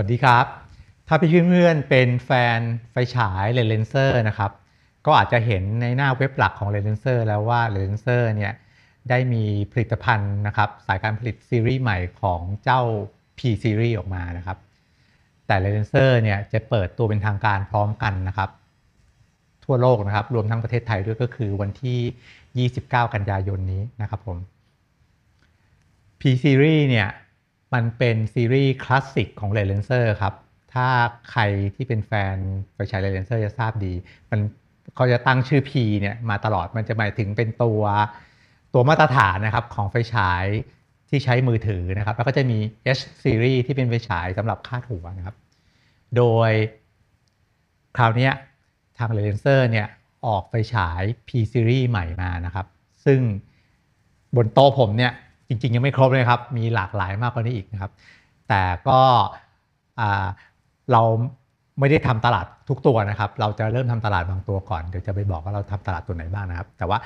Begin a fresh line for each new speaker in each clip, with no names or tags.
วัสดีครับ ถ้าพี่เพื่อนๆเป็นแฟนไฟฉายเลนเซอร์นะครับ ก็อาจจะเห็นในหน้าเว็บหลักของเลนเซอร์แล้วว่าเลนเซอร์เนี่ยได้มีผลิตภัณฑ์นะครับสายการผลิตซีรีส์ใหม่ของเจ้า P Series ออกมานะครับ แต่เลนเซอร์เนี่ยจะเปิดตัวเป็นทางการพร้อมกันนะครับ ทั่วโลกนะครับ รวมทั้งประเทศไทยด้วยก็คือวันที่ 29 กันยายนนี้นะครับผม P Series เนี่ย มันเป็นซีรีส์คลาสสิกของ l e n s e r ครับ ถ้าใครที่เป็นแฟนไฟฉาย l e n s e r จะทราบดี มันเขาจะตั้งชื่อ P เนี่ยมาตลอดมันจะหมายถึงเป็นตัวตัวมาตรฐานนะครับของไฟฉายที่ใช้มือถือนะครับ แล้วก็จะมี H series ที่เป็นไฟฉายสำหรับคาดหัวนะครับ โดยคราวนี้ทาง l e n s e r เนี่ยออกไฟฉาย P series ใหม่มานะครับ ซึ่งบนโต๊ะผมเนี่ย จริง ๆ ยังไม่ครบเลยครับ มีหลากหลายมากกว่านี้อีกนะครับ แต่ก็เราไม่ได้ทำตลาดทุกตัวนะครับ เราจะเริ่มทำตลาดบางตัวก่อน เดี๋ยวจะไปบอกว่าเราทำตลาดตัวไหนบ้างนะครับ แต่ว่า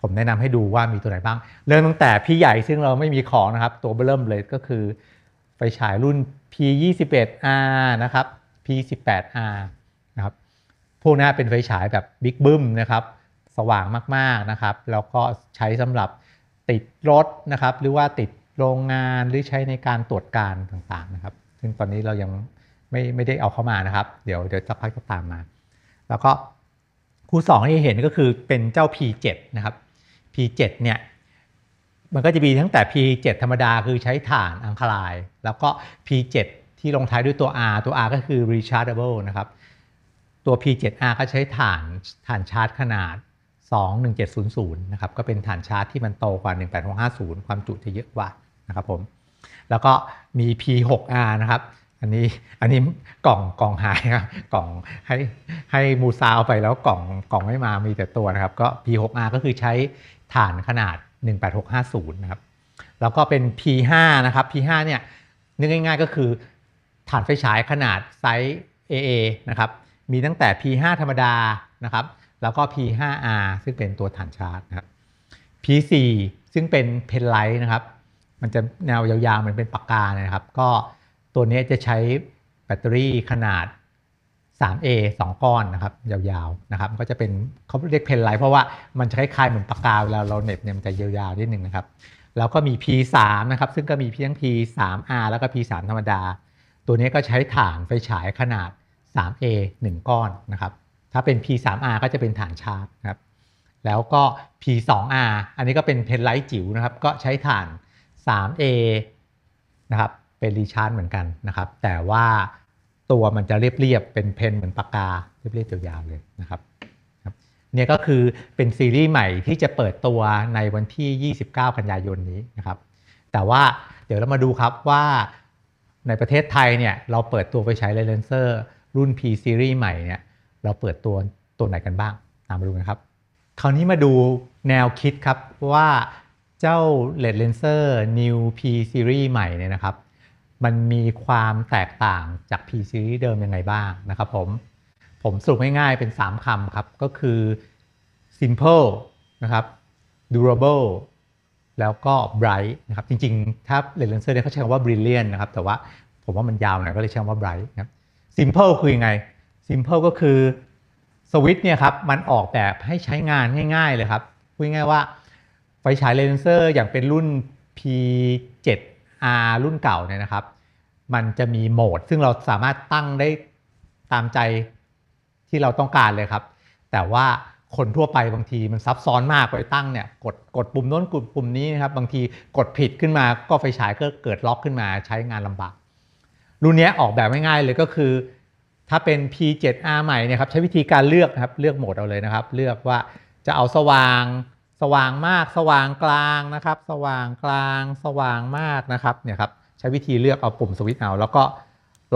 ผมแนะนำให้ดูว่ามีตัวไหนบ้าง เริ่มตั้งแต่พี่ใหญ่ซึ่งเราไม่มีของนะครับ ตัวเริ่มเลยก็คือไฟฉายรุ่น P21R นะครับ P18R นะครับ พวกนี้เป็นไฟฉายแบบบิ๊กบึ้มนะครับ สว่างมากๆนะครับ แล้วก็ใช้สำหรับ ติดรถนะครับ หรือว่าติดโรงงานหรือใช้ในการตรวจการต่างๆนะครับ ซึ่งตอนนี้เรายังไม่ไม่ได้เอาเข้ามานะครับ เดี๋ยวเดี๋ยวจะพักก็ตามมา แล้วก็คู่สองที่เห็นก็คือเป็นเจ้า P7 นะครับ P7 เนี่ยมันก็จะมีตั้งแต่ P7 ธรรมดาคือใช้ถ่านอังคาราย แล้วก็ P7 ที่ลงท้ายด้วยตัว R ตัว R ก็คือ rechargeable นะครับ ตัว P7R ก็ใช้ถ่านถ่านชาร์จขนาด 21700นะครับก็เป็นฐานชาร์จที่มันโตกว่า 18650 ความจุจะเยอะกว่านะครับผมแล้วก็มี P6R นะครับอันนี้อันนี้กล่องกล่องหายครับกล่องให้ให้มูซาเอาไปแล้วกล่องกล่องไม่มามีแต่ตัวนะครับก็ P6R ก็คือใช้ฐานขนาด 18650นะครับแล้วก็เป็น P5 นะครับ P5 เนี่ยนึกง่าย ๆ ก็คือฐานไฟฉายขนาดไซส์ AA นะครับมีตั้งแต่ P5 ธรรมดานะครับ แล้วก็ P5R ซึ่งเป็นตัวฐานชาร์จนะครับ P4 ซึ่งเป็นเพนไลท์นะครับ มันจะแนวยาวๆมันเป็นปากกานะครับ ก็ตัวนี้จะใช้แบตเตอรี่ขนาด 3A 2 ก้อนนะครับ ยาวๆนะครับ ก็จะเป็นเขาเรียกเพนไลท์เพราะว่ามันจะคล้ายๆเหมือนปากกาเวลาเราเน็บเนี่ยมันจะยาวๆนิดนึงนะครับ แล้วก็มี P3 นะครับ ซึ่งก็มีเพียง P3R แล้วก็ P3 ธรรมดา ตัวนี้ก็ใช้ฐานไฟฉายขนาด 3A 1 ก้อนนะครับ ถ้าเป็น P3R ก็จะเป็นฐานชาร์จครับแล้วก็ P2R อันนี้ก็เป็นเพนไลท์จิ๋วนะครับ ก็ใช้ฐาน 3A นะครับเป็นรีชาร์จเหมือนกันนะครับ แต่ว่าตัวมันจะเรียบๆเป็นเพนเหมือนปากกาเรียบๆยาวๆเลยนะครับเนี่ยก็คือเป็นซีรีส์ใหม่ที่จะเปิดตัวในวันที่ 29 กันยายนนี้นะครับ แต่ว่าเดี๋ยวเรามาดูครับว่าในประเทศไทยเนี่ยเราเปิดตัวไปใช้เลนเซอร์รุ่น P Series ใหม่เนี่ย เราเปิดตัวตัวไหนกันบ้างตามมาดูกันครับ คราวนี้มาดูแนวคิดครับว่าเจ้า LED Lenser New P Series ใหม่เนี่ยนะครับ มันมีความแตกต่างจาก P Series เดิมยังไงบ้างนะครับผม ผมสรุปง่ายๆเป็น 3คำครับ ก็คือ simple นะครับ durable แล้วก็ bright นะครับ จริงๆ ถ้า LED Lenser เนี่ยเขาใช้คำว่า brilliant นะครับ แต่ว่าผมว่ามันยาวหน่อยก็เลยใช้คำว่า bright นะครับ simple คือยังไง simple ก็คือสวิตช์เนี่ยครับมันออกแบบให้ใช้งานง่ายๆเลยครับพูดง่ายว่าไฟฉายเลนเซอร์อย่างเป็นรุ่น P7R รุ่นเก่าเนี่ยนะครับ มันจะมีโหมด ซึ่งเราสามารถตั้งได้ตามใจที่เราต้องการเลยครับ แต่ว่าคนทั่วไปบางทีมันซับซ้อนมากไปตั้งเนี่ยกดกดปุ่มโน้นกดปุ่มนี้นะครับบางทีกดผิดขึ้นมาก็ไฟฉายก็เกิดล็อกขึ้นมาใช้งานลำบากรุ่นนี้ออกแบบง่ายๆเลยก็คือ ถ้าเป็น P7R ใหม่เนี่ยครับใช้วิธีการเลือกนะครับเลือกโหมดเอาเลยนะครับ เลือกว่าจะเอาสว่างสว่างมาก สว่างกลางนะครับ สว่างกลางสว่างมากนะครับเนี่ยครับใช้วิธีเลือกเอาปุ่มสวิตช์เอาแล้วก็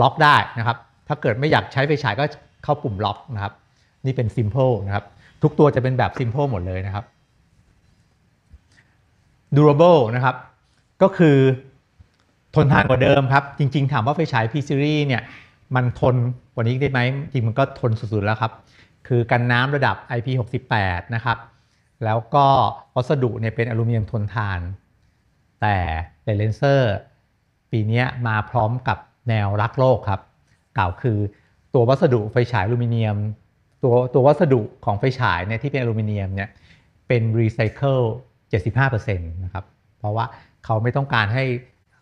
ล็อกได้นะครับ ถ้าเกิดไม่อยากใช้ไฟฉายก็เข้าปุ่มล็อกนะครับ นี่เป็น simple นะครับ ทุกตัวจะเป็นแบบ simple หมดเลยนะครับ durable นะครับ ก็คือทนทานกว่าเดิมครับ จริงๆ ถามว่าไฟฉาย P series เนี่ย มันทนกว่านี้ได้ไหมจริงมันก็ทนสุดๆแล้วครับ คือกันน้ำระดับ IP68 นะครับแล้วก็วัสดุเนี่ยเป็นอลูมิเนียมทนทาน แต่เลนเซอร์ปีนี้มาพร้อมกับแนวรักโลกครับ กล่าวคือตัววัสดุไฟฉายอลูมิเนียม ตัวตัววัสดุของไฟฉายเนี่ยที่เป็นอลูมิเนียมเนี่ยเป็นรีไซเคิล75%นะครับ เพราะว่าเขาไม่ต้องการให้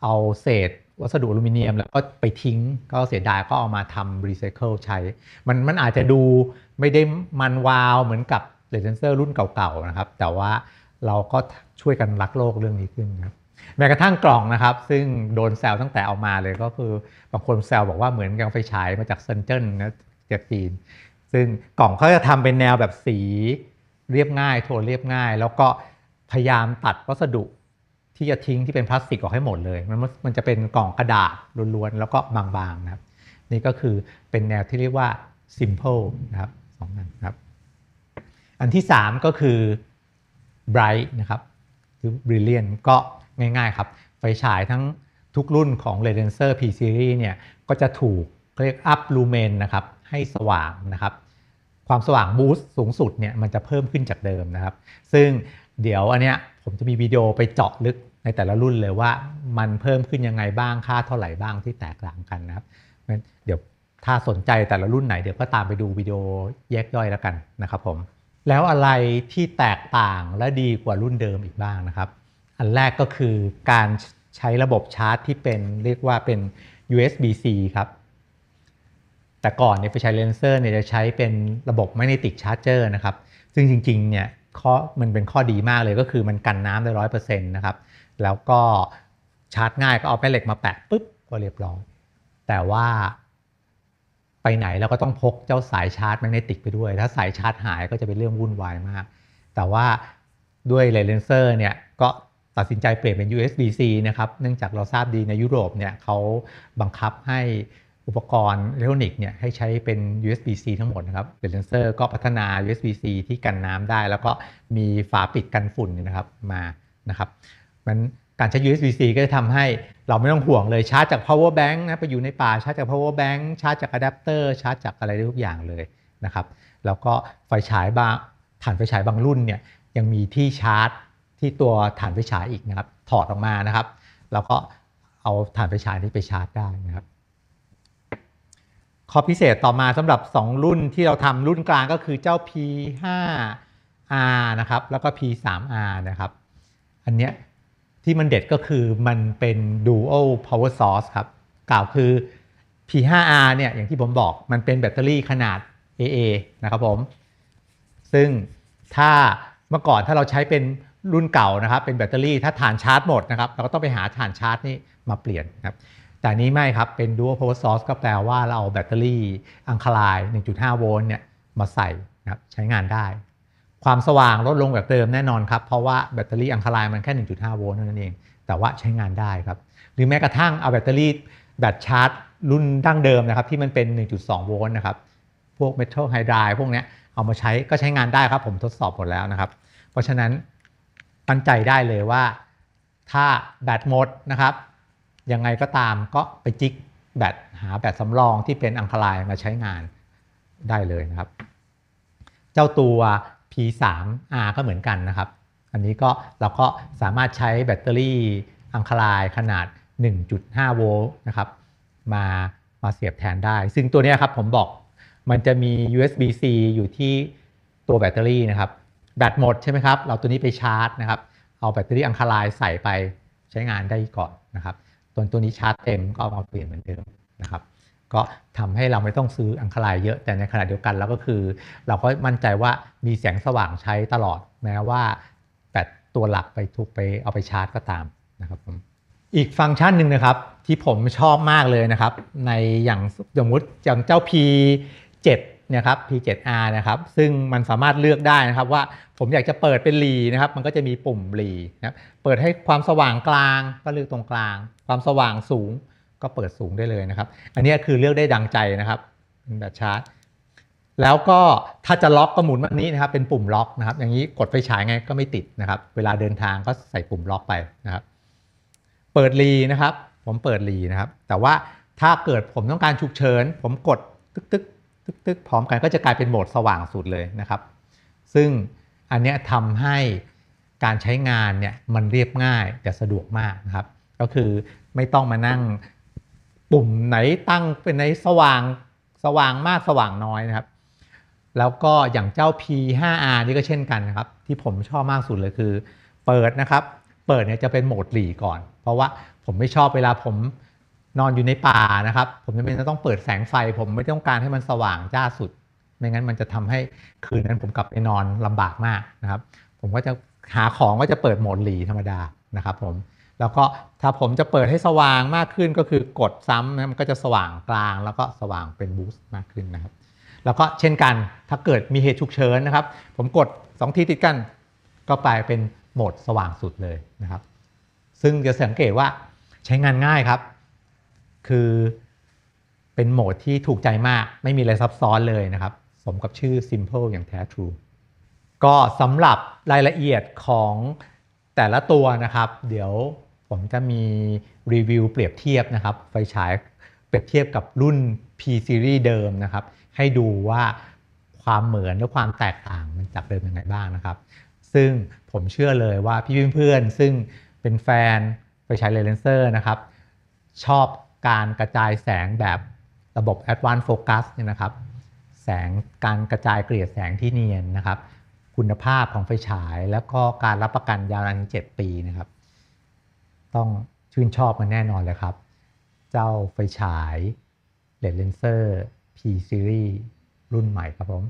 เอาเศษ วัสดุอลูมิเนียม แล้วก็ไปทิ้งก็เสียดายก็เอามาทำรีไซเคิลใช้ มันมันอาจจะดูไม่ได้มันวาวเหมือนกับเลเซนเซอร์รุ่นเก่าๆนะครับ แต่ว่าเราก็ช่วยกันรักโลกเรื่องนี้ขึ้นครับแม้กระทั่งกล่องนะครับ ซึ่งโดนแซวตั้งแต่เอามาเลยก็คือบางคนแซวบอกว่าเหมือนกับไฟฉายมาจากเซนเจิ้นนะจากจีน ซึ่งกล่องเขาจะทำเป็นแนวแบบสีเรียบง่าย โทนเรียบง่าย แล้วก็พยายามตัดวัสดุ ที่จะทิ้งที่เป็นพลาสติกออกให้หมดเลย มันมันจะเป็นกล่องกระดาษล้วนๆ แล้วก็บางๆนะครับ นี่ก็คือเป็นแนวที่เรียกว่า simple นะครับสองอันครับ อันที่ 3 ก็คือ bright นะครับหรือ brilliant ก็ง่ายๆครับ ไฟฉายทั้งทุกรุ่นของ l e n s e r P series เนี่ยก็จะถูกเรียก up lumen นะครับให้สว่างนะครับ ความสว่างบูสต์สูงสุดเนี่ยมันจะเพิ่มขึ้นจากเดิมนะครับ ซึ่ง เดี๋ยวอันเนี้ยผมจะมีวิดีโอไปเจาะลึกในแต่ละรุ่นเลยว่ามันเพิ่มขึ้นยังไงบ้างค่าเท่าไหร่บ้างที่แตกต่างกันนะครับงั้นเดี๋ยวถ้าสนใจแต่ละรุ่นไหนเดี๋ยวก็ตามไปดูวิดีโอแยกย่อยแล้วกันนะครับผมแล้วอะไรที่แตกต่างและดีกว่ารุ่นเดิมอีกบ้างนะครับ อันแรกก็คือการใช้ระบบชาร์จที่เป็นเรียกว่าเป็น USB-C ครับ แต่ก่อนเนี่ยไฟฉายเลนเซอร์เนี่ยจะใช้เป็นระบบแมกเนติกชาร์จเจอร์นะครับ ซึ่งจริงๆเนี่ย ข้อมันเป็นข้อดีมากเลยก็คือมันกันน้ำได้ร้อยเปอร์เซ็นต์นะครับ แล้วก็ชาร์จง่ายก็เอาแม่เหล็กมาแปะปุ๊บก็เรียบร้อย แต่ว่าไปไหนเราก็ต้องพกเจ้าสายชาร์จแมกเนติกไปด้วย ถ้าสายชาร์จหายก็จะเป็นเรื่องวุ่นวายมาก แต่ว่าด้วยเลนเซอร์เนี่ยก็ตัดสินใจเปลี่ยนเป็น USB-C นะครับ เนื่องจากเราทราบดีในยุโรปเนี่ยเขาบังคับให้ อุปกรณ์อิเล็กทรอนิกส์เนี่ยให้ใช้เป็น USB-C ทั้งหมดนะครับเลนเซอร์ก็พัฒนา USB-C ที่กันน้ำได้ แล้วก็มีฝาปิดกันฝุ่นนะครับมานะครับมันการใช้ USB-C ก็จะทำให้เราไม่ต้องห่วงเลยชาร์จจาก power bank นะไปอยู่ในป่าชาร์จจาก power bank ชาร์จจากอะแดปเตอร์ชาร์จจากอะไรได้ทุกอย่างเลยนะครับแล้วก็ไฟฉายบางฐานไฟฉายบางรุ่นเนี่ยยังมีที่ชาร์จที่ตัวฐานไฟฉายอีกนะครับถอดออกมานะครับ แล้วก็เอาฐานไฟฉายนี้ไปชาร์จได้นะครับ ข้อพิเศษต่อมาสำหรับ 2 รุ่นที่เราทำรุ่นกลางก็คือเจ้า P5R นะครับ แล้วก็ P3R นะครับ อันเนี้ยที่มันเด็ดก็คือมันเป็น Dual Power Source ครับ กล่าวคือ P5R เนี่ยอย่างที่ผมบอกมันเป็นแบตเตอรี่ขนาด AA นะครับผม ซึ่งถ้าเมื่อก่อนถ้าเราใช้เป็นรุ่นเก่านะครับ เป็นแบตเตอรี่ถ้าฐานชาร์จหมดนะครับ เราก็ต้องไปหาฐานชาร์จนี่มาเปลี่ยนนะครับ แต่นี้ไม่ครับ เป็น dual power source ก็แปลว่าเราเอาแบตเตอรี่อังคลาย 1.5 โวลต์เนี่ยมาใส่นะครับใช้งานได้ ความสว่างลดลงแบบเดิมแน่นอนครับ เพราะว่าแบตเตอรี่อังคลายมันแค่ 1.5 โวลต์เท่านั้นเอง แต่ว่าใช้งานได้ครับ หรือแม้กระทั่งเอาแบตเตอรี่แบตชาร์จ รุ่นดั้งเดิมนะครับที่มันเป็น 1.2 โวลต์นะครับ พวก metal hydride พวกเนี้ยเอามาใช้ก็ใช้งานได้ครับ ผมทดสอบหมดแล้วนะครับ เพราะฉะนั้นมั่นใจได้เลยว่าถ้าแบตหมดนะครับ ยังไงก็ตามก็ไปจิกแบตหาแบตสำรองที่เป็นอังคลายมาใช้งานได้เลยนะครับ เจ้าตัว P3R ก็เหมือนกันนะครับ อันนี้ก็เราก็สามารถใช้แบตเตอรี่อังคลายขนาด 1.5 โวลต์นะครับมามาเสียบแทนได้ ซึ่งตัวนี้ครับผมบอกมันจะมี USB-C อยู่ที่ตัวแบตเตอรี่นะครับ แบตหมดใช่ไหมครับ เราตัวนี้ไปชาร์จนะครับ เอาแบตเตอรี่อังคลายใส่ไปใช้งานได้ก่อนนะครับ ตัวตัวนี้ชาร์จเต็มก็เอามาเปลี่ยนเหมือนเดิมนะครับ ก็ทำให้เราไม่ต้องซื้ออังคลายเยอะ แต่ในขณะเดียวกันเราก็คือ เราก็มั่นใจว่ามีแสงสว่างใช้ตลอดแม้ว่าแบตตัวหลักไปถูกไปเอาไปชาร์จก็ตามนะครับผมอีกฟังก์ชันหนึ่งนะครับที่ผมชอบมากเลยนะครับ ในอย่างสมมติอย่างเจ้า P7 เนี่ยครับ P7R นะครับ ซึ่งมันสามารถเลือกได้นะครับว่าผมอยากจะเปิดเป็นรีนะครับ มันก็จะมีปุ่มรีนะเปิดให้ความสว่างกลางก็เลือกตรงกลาง ความสว่างสูงก็เปิดสูงได้เลยนะครับ อันนี้คือเลือกได้ดังใจนะครับเป็นแบบชาร์จ แล้วก็ถ้าจะล็อกก็หมุนแบบนี้นะครับ เป็นปุ่มล็อกนะครับ อย่างนี้กดไฟฉายไงก็ไม่ติดนะครับ เวลาเดินทางก็ใส่ปุ่มล็อกไปนะครับ เปิดรีนะครับ ผมเปิดรีนะครับ แต่ว่าถ้าเกิดผมต้องการฉุกเฉิน ผมกดตึ๊ก ตึกตึกตึกพร้อมกันก็จะกลายเป็นโหมดสว่างสุดเลยนะครับ ซึ่งอันเนี้ยทำให้การใช้งานเนี่ยมันเรียบง่ายแต่สะดวกมากนะครับ ก็คือไม่ต้องมานั่งปุ่มไหนตั้งเป็นไหนสว่างสว่างมากสว่างน้อยนะครับ แล้วก็อย่างเจ้า P5R นี่ก็เช่นกันนะครับ ที่ผมชอบมากสุดเลยคือ เปิดนะครับ เปิดเนี่ยจะเป็นโหมดหลีก่อน เพราะว่าผมไม่ชอบเวลาผม นอนอยู่ในป่านะครับ ผมจำเป็นจะต้องเปิดแสงไฟ ผมไม่ต้องการให้มันสว่างจ้าสุด ไม่งั้นมันจะทำให้คืนนั้นผมกลับไปนอนลำบากมากนะครับ ผมก็จะหาของก็จะเปิดโหมดหลีธรรมดานะครับผมแล้วก็ถ้าผมจะเปิดให้สว่างมากขึ้นก็คือกดซ้ำนะมันก็จะสว่างกลางแล้วก็สว่างเป็นบูสต์มากขึ้นนะครับ แล้วก็เช่นกันถ้าเกิดมีเหตุฉุกเฉินนะครับ ผมกด 2 ทีติดกัน ก็ไปเป็นโหมดสว่างสุดเลยนะครับ ซึ่งจะสังเกตว่าใช้งานง่ายครับ คือเป็นโหมดที่ถูกใจมากไม่มีอะไรซับซ้อนเลยนะครับ สมกับชื่อ Simple อย่างแท้ทรูก็สำหรับรายละเอียดของแต่ละตัวนะครับ เดี๋ยวผมจะมีรีวิวเปรียบเทียบนะครับ ไฟฉายเปรียบเทียบกับรุ่น P series เดิมนะครับ ให้ดูว่าความเหมือนและความแตกต่างมันจากเดิมยังไงบ้างนะครับ ซึ่งผมเชื่อเลยว่าพี่เพื่อนๆซึ่งเป็นแฟนไฟฉายเลนเซอร์นะครับ ชอบ การกระจายแสงแบบระบบ Advanced Focus เนี่ยนะครับ แสงการกระจายเกลี่ยแสงที่เนียนนะครับ คุณภาพของไฟฉาย แล้วก็การรับประกันยาวนานถึง7ปีนะครับ ต้องชื่นชอบมันแน่นอนเลยครับ เจ้าไฟฉายเลนเซอร์ P Series รุ่นใหม่ครับผม